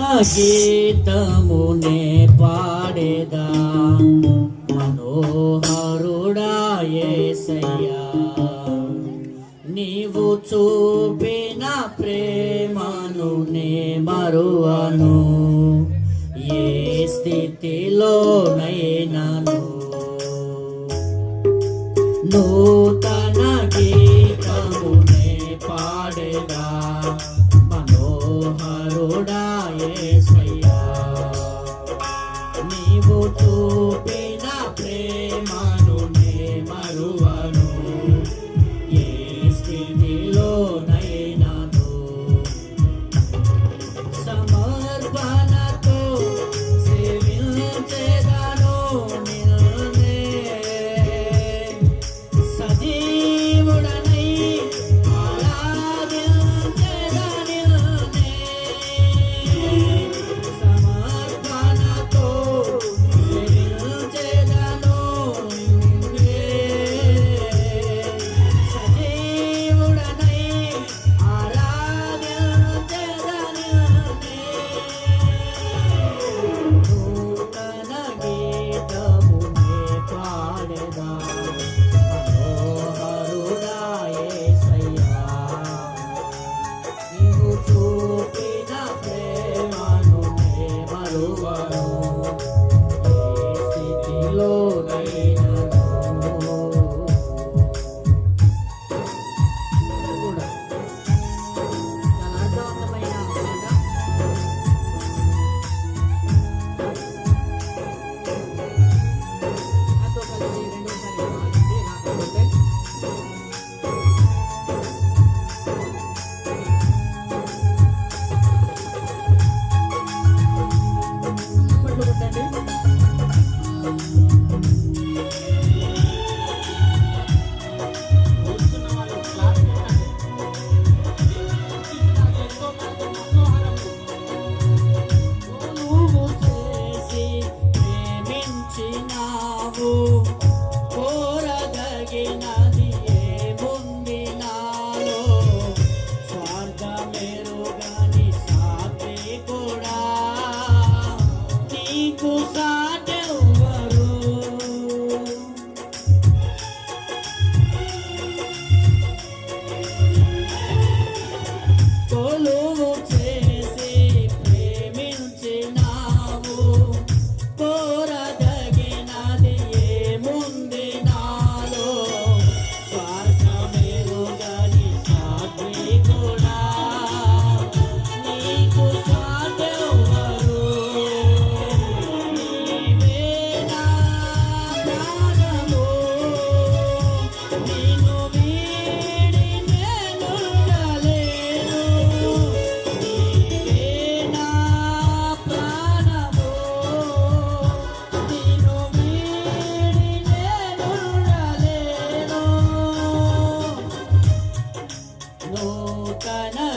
గీతమునే పాడేదా? మనోహరుడా ఏసయ్యా నీవు చూపిన ప్రేమను నే మరువను. ఏ స్థితిలోనైనాను? నూతన గీతమునే పాడేదా? నీవు చూపిన ప్రేమను నే మరువను. ఏ స్థితి ప్రేమించినావు కోరదగినది ఏముంది నాలో స్వార్థమెరుగని సాటి కూడా నీకు సా Kana